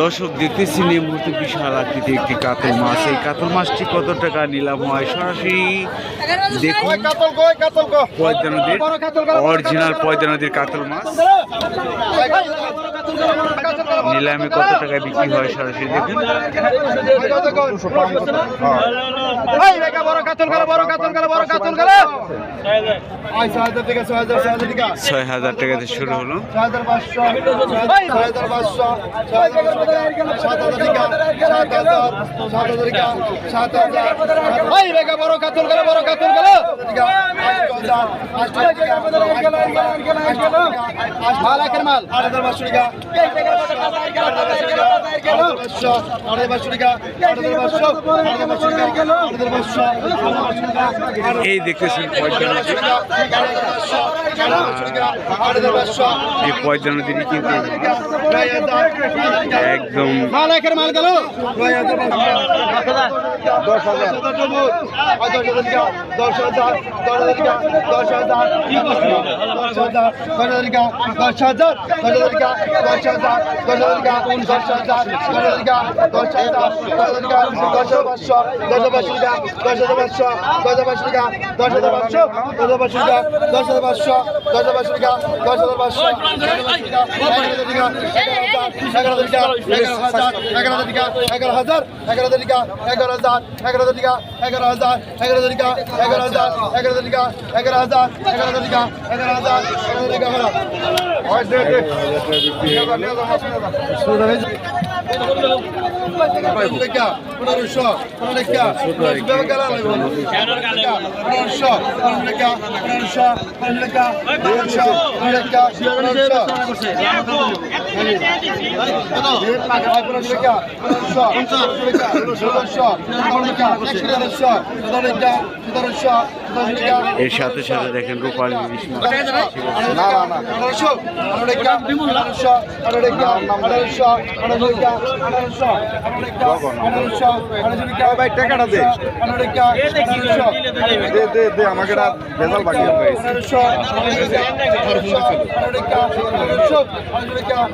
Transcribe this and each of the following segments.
দর্শক দেখতেছি এই মুহূর্তে বিশাল আকৃতি একটি কাতল মাছ। এই কাতল মাছটি কত টাকা নিলাম হয়? সরাসরি দেখুন। পয়দা নদীর অরিজিনাল পয়দা নদীর কাতল মাছ। নিলামে কত টাকায় বিক্রি হয় সরাসরি দেখুন ছয় হাজার টাকা থেকে শুরু হলো মাল আট হাজার পাঁচশো টাকা কেন পাঁচশো হাজার পাঁচশো টাকা হাজার পাঁচশো হাজার পাঁচশো টাকা হাজার পাঁচশো এই দেখতেছেন এই পয়দা নদীর কিন্তু একদম মাল একের মাল গেল দশ হাজার দশ হাজার দশ হাজার দশ হাজার দশ হাজার দশ হাজার দশ হাজার দশ হাজার দশ হাজার দশ হাজার দশ হাজার দশ হাজার দশ হাজার পাঁচশো দশ হাজার পাঁচশো টাকা দশ হাজার পাঁচশো দশ হাজার পাঁচশো টাকা দশ হাজার পাঁচশো দশ হাজার পাঁচশো টাকা দশ হাজার পাঁচশো দশ হাজার পাঁচশো টাকা দশ হাজার পাঁচশো এগারো হাজার টাকা এগারো হাজার টাকা এগারো হাজার এগারো হাজার টাকা এগারো হাজার এগারো হাজার টাকা এগারো হাজার এগারো হাজার টাকা এগারো হাজার এগারো হাজার টাকা এগারো হাজার এগারো হাজার টাকা এগারো হাজার এগারো হাজার টাকা পনেরোশো পনেরো পনেরোশো পনেরোশো পনেরোশো পনেরোশো এর সাথে সাথে দেখেন রূপালী ইলিশ মাছ। না না না। আঠারোশো আঠারোটা আঠারোশো আঠারোটা আঠারোশো আঠারোটা আঠারোশো আঠারোশো আঠারোশো ভাই টাকাটা দে দে দে দে আমাকে রাত বেজাল বাকি আঠারোশো আঠারোশো আঠারোশো আঠারোটা আঠারোশো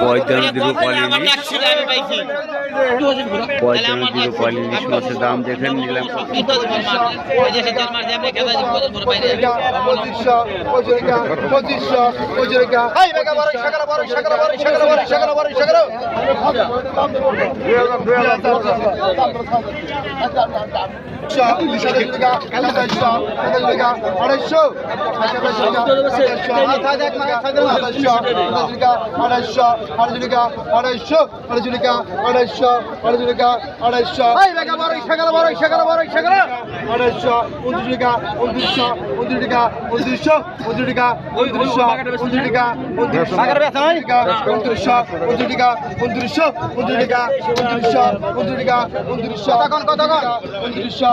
পঁয়তাল্লিশ রূপালী ইলিশ পঁয়তাল্লিশ রূপালী ইলিশ মাছের দাম দেখেন নিলাম পঁচিশশো বেকা বারো সাগর বারো সাগর বারো সাগর বারো সাগর বারো সাগর আড়াইশো আড়াইশো আড়াইশো আড়াইশো আড়াইশো আড়াইশো আড়াইশো সাগর বারো সাগর আড়াইশো উনত্রিশ টাকা উনত্রিশশো উনত্রিশ টাকা উনত্রিশশো উনত্রিশ টাকা উনত্রিশশো উনত্রিশ টাকা উনত্রিশশো উনত্রিশ কতক্ষণ উনত্রিশশো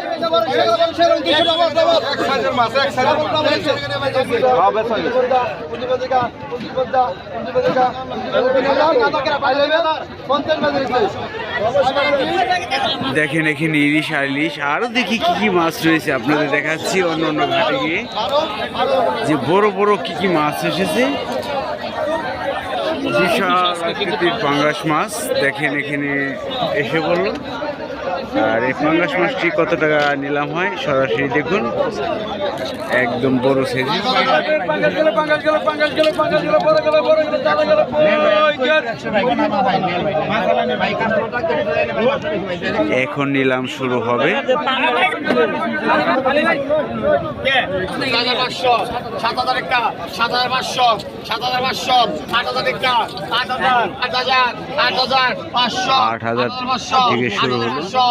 দেখেন এখানে ইলিশ আর ইলিশ আরও দেখি কি কি মাছ রয়েছে আপনাদের দেখাচ্ছি অন্য অন্য ঘাটে গিয়ে। যে বড় বড় কি কি মাছ এসেছে? বিশাল আকৃতির পাঙ্গাস মাছ। দেখেন এখানে এসে বলল। আর এই পাঙ্গাস মাছটি কত টাকা নিলাম হয়? সরাসরি দেখুন। একদম বড় সাইজ এখন নিলাম শুরু হবে। হাজার পাঁচশো আট হাজার পাঁচশো আট হাজার থেকে শুরু হলো।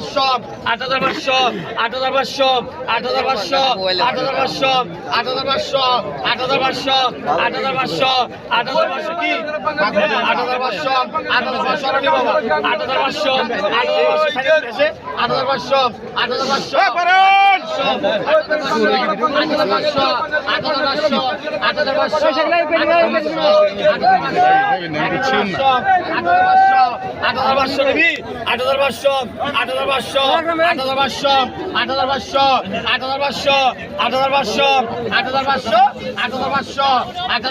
পাঁচশো আট হাজার পাঁচশো আট হাজার পাঁচশো আট হাজার পাঁচশো আট হাজার পাঁচশো কি আট হাজার পাঁচশো আট হাজার পাঁচশো রানি বাবা আট হাজার পাঁচশো আট হাজার পাঁচশো আট হাজার পাঁচশো আট হাজার পাঁচশো আট হাজার পাঁচশো আট হাজার পাঁচশো আট হাজার পাঁচশো আট হাজার পাঁচশো নিবি আট হাজার পাঁচশো আট হাজার পাঁচশো আট হাজার পাঁচশো আট হাজার পাঁচশো আট হাজার পাঁচশো আট হাজার পাঁচশো আট হাজার পাঁচশো আট হাজার পাঁচশো আট হাজার পাঁচশো আট হাজার পাঁচশো আট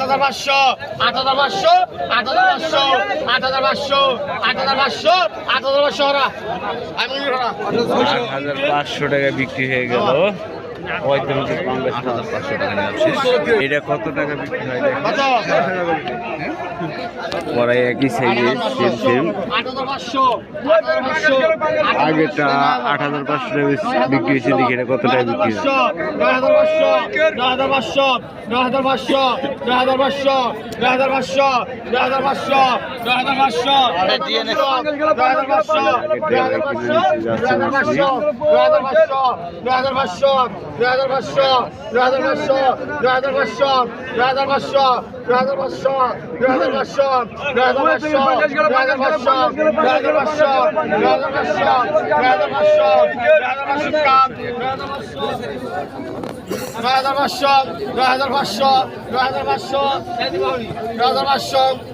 হাজার পাঁচশো আট হাজার পাঁচশো আট হাজার পাঁচশো আট হাজার পাঁচশো আট হাজার পাঁচশো ওরা আমি ওরা আট হাজার পাঁচশো টাকা বিক্রি হয়ে গেল পঁয়তাল্লিশ পাঙ্গাস মাছ পাঁচশো টাকা নিলাম শেষ এটা কত টাকা বিক্রি হয় পরাই একই সাইজে সেম সেম আট হাজার আট হাজার আগেটা আট হাজার পাঁচশো টাকা বিক্রি হয়েছে দেখি এটা কত টাকা বিক্রি হয় হাজার পাঁচশো হাজার পাঁচশো হাজার পাঁচশো হাজার পাঁচশো হাজার পাঁচশো হাজার পাঁচশো হাজার পাঁচশো হাজার পাঁচশো হাজার পাঁচশো নয় হাজার পাঁচশো নয় হাজার পাঁচশো নয় হাজার পাঁচশো নয় হাজার পাঁচশো নয় হাজার পাঁচশো নয় হাজার পাঁচশো নয় হাজার পাঁচশো নয় হাজার পাঁচশো নয় হাজার পাঁচশো নয় হাজার পাঁচশো নয় হাজার পাঁচশো নয় হাজার পাঁচশো নয় হাজার পাঁচশো নয় হাজার পাঁচশো নয় হাজার পাঁচশো নয় হাজার পাঁচশো নয় হাজার পাঁচশো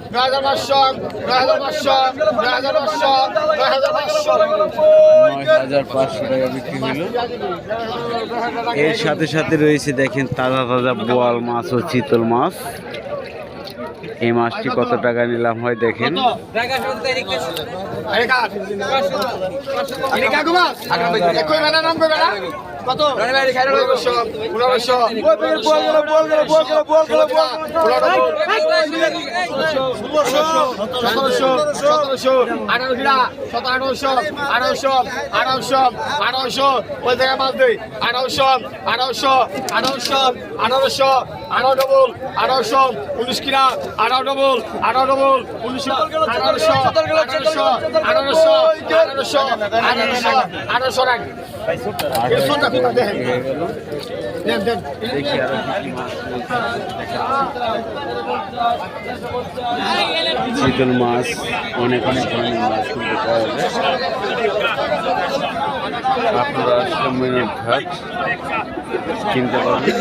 এর সাথে সাথে রয়েছে দেখেন তাজা তাজা বোয়াল মাছ ও চিতল মাছ। এই মাছটি কত টাকা নিলাম হয় দেখেন। কত আঠারোশো আঠারোশো আঠারোশো আঠারোশো আঠারো ডবল আঠারোশো উনিশ কিনা আঠারো ডবল আঠারো ডবল উনিশশো আঠারোশো আঠারোশো আঠারোশো আঠারোশো আঠারোশো আঠারোশো রাখ। চিতল মাছ, অনেক অনেক ধরনের মাছ কিনতে পাওয়া যায়। আপনারা সম্মিলন ঘাট কিনতে পারবেন।